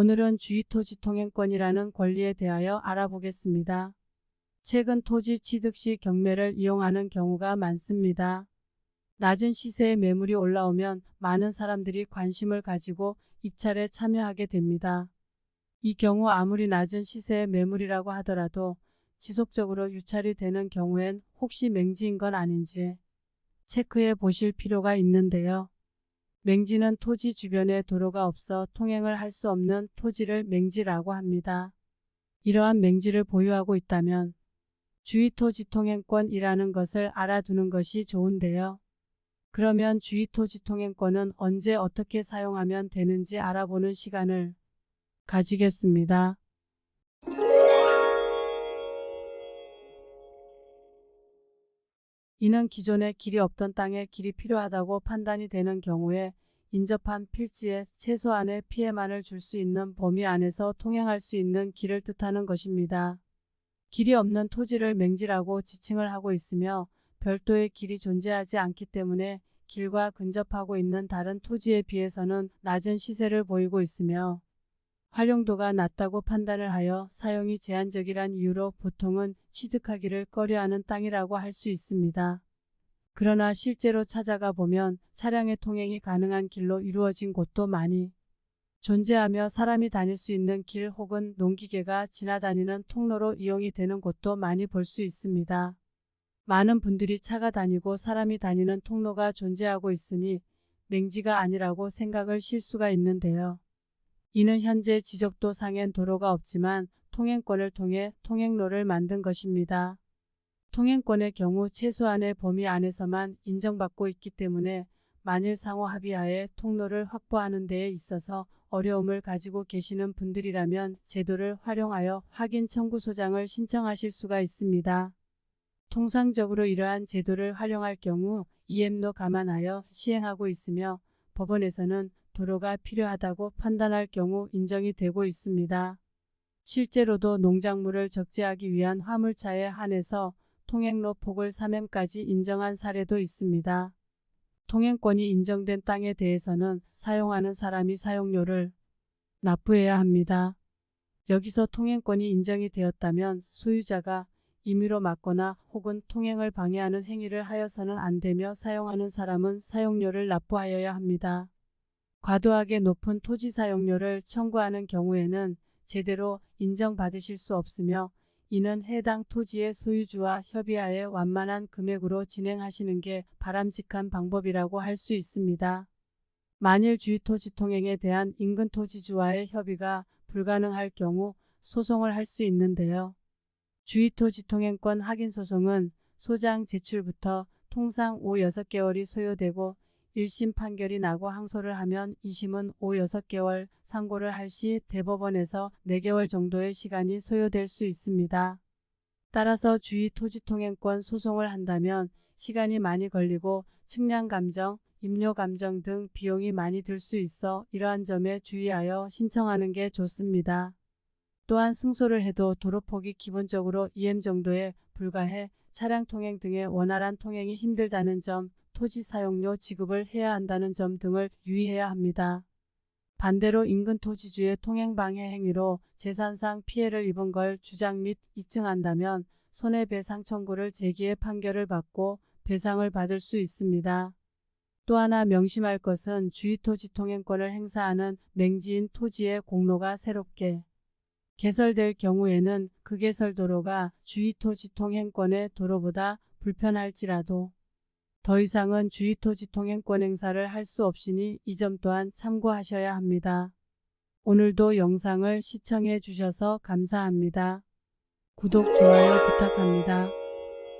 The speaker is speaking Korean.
오늘은 주의토지 통행권이라는 권리에 대하여 알아보겠습니다. 최근 토지 취득 시 경매를 이용하는 경우가 많습니다. 낮은 시세의 매물이 올라오면 많은 사람들이 관심을 가지고 입찰에 참여하게 됩니다. 이 경우 아무리 낮은 시세의 매물이라고 하더라도 지속적으로 유찰이 되는 경우엔 혹시 맹지인 건 아닌지 체크해 보실 필요가 있는데요. 맹지는 토지 주변에 도로가 없어 통행을 할 수 없는 토지를 맹지라고 합니다. 이러한 맹지를 보유하고 있다면 주의토지 통행권이라는 것을 알아두는 것이 좋은데요. 그러면 주의토지 통행권은 언제 어떻게 사용하면 되는지 알아보는 시간을 가지겠습니다. 이는 기존에 길이 없던 땅에 길이 필요하다고 판단이 되는 경우에 인접한 필지에 최소한의 피해만을 줄 수 있는 범위 안에서 통행할 수 있는 길을 뜻하는 것입니다. 길이 없는 토지를 맹지라고 지칭을 하고 있으며 별도의 길이 존재하지 않기 때문에 길과 근접하고 있는 다른 토지에 비해서는 낮은 시세를 보이고 있으며 활용도가 낮다고 판단을 하여 사용이 제한적이란 이유로 보통은 취득하기를 꺼려하는 땅이라고 할 수 있습니다. 그러나 실제로 찾아가 보면 차량의 통행이 가능한 길로 이루어진 곳도 많이 존재하며 사람이 다닐 수 있는 길 혹은 농기계가 지나다니는 통로로 이용이 되는 곳도 많이 볼 수 있습니다. 많은 분들이 차가 다니고 사람이 다니는 통로가 존재하고 있으니 맹지가 아니라고 생각을 실 수가 있는데요. 이는 현재 지적도 상엔 도로가 없지만 통행권을 통해 통행로를 만든 것입니다. 통행권의 경우 최소한의 범위 안에서만 인정받고 있기 때문에 만일 상호 합의하에 통로를 확보하는 데에 있어서 어려움을 가지고 계시는 분들이라면 제도를 활용하여 확인 청구소장을 신청하실 수가 있습니다. 통상적으로 이러한 제도를 활용할 경우 이엠로 감안하여 시행하고 있으며 법원에서는 도로가 필요하다고 판단할 경우 인정이 되고 있습니다. 실제로도 농작물을 적재하기 위한 화물차에 한해서 통행로 폭을 3m까지 인정한 사례도 있습니다. 통행권이 인정된 땅에 대해서는 사용하는 사람이 사용료를 납부해야 합니다. 여기서 통행권이 인정이 되었다면 소유자가 임의로 막거나 혹은 통행을 방해하는 행위를 하여서는 안 되며 사용하는 사람은 사용료를 납부하여야 합니다. 과도하게 높은 토지 사용료를 청구하는 경우에는 제대로 인정받으실 수 없으며 이는 해당 토지의 소유주와 협의하에 완만한 금액으로 진행하시는 게 바람직한 방법이라고 할 수 있습니다. 만일 주유토지 통행에 대한 인근 토지주와의 협의가 불가능할 경우 소송을 할 수 있는데요. 주유토지 통행권 확인 소송은 소장 제출부터 통상 5, 6개월이 소요되고 1심 판결이 나고 항소를 하면 2심은 5, 6개월, 상고를 할 시 대법원에서 4개월 정도의 시간이 소요될 수 있습니다. 따라서 주의 토지통행권 소송을 한다면 시간이 많이 걸리고 측량감정, 임료감정 등 비용이 많이 들 수 있어 이러한 점에 주의하여 신청하는 게 좋습니다. 또한 승소를 해도 도로폭이 기본적으로 2M 정도에 불과해 차량 통행 등의 원활한 통행이 힘들다는 점, 토지 사용료 지급을 해야 한다는 점 등을 유의해야 합니다. 반대로 인근 토지주의 통행 방해 행위로 재산상 피해를 입은 걸 주장 및 입증한다면 손해배상 청구를 제기해 판결을 받고 배상을 받을 수 있습니다. 또 하나 명심할 것은 주의토지 통행권을 행사하는 맹지인 토지의 공로가 새롭게 개설될 경우에는 그 개설 도로가 주의토지 통행권의 도로보다 불편할지라도 더 이상은 주의토지 통행권 행사를 할 수 없으니 이 점 또한 참고하셔야 합니다. 오늘도 영상을 시청해 주셔서 감사합니다. 구독, 좋아요 부탁합니다.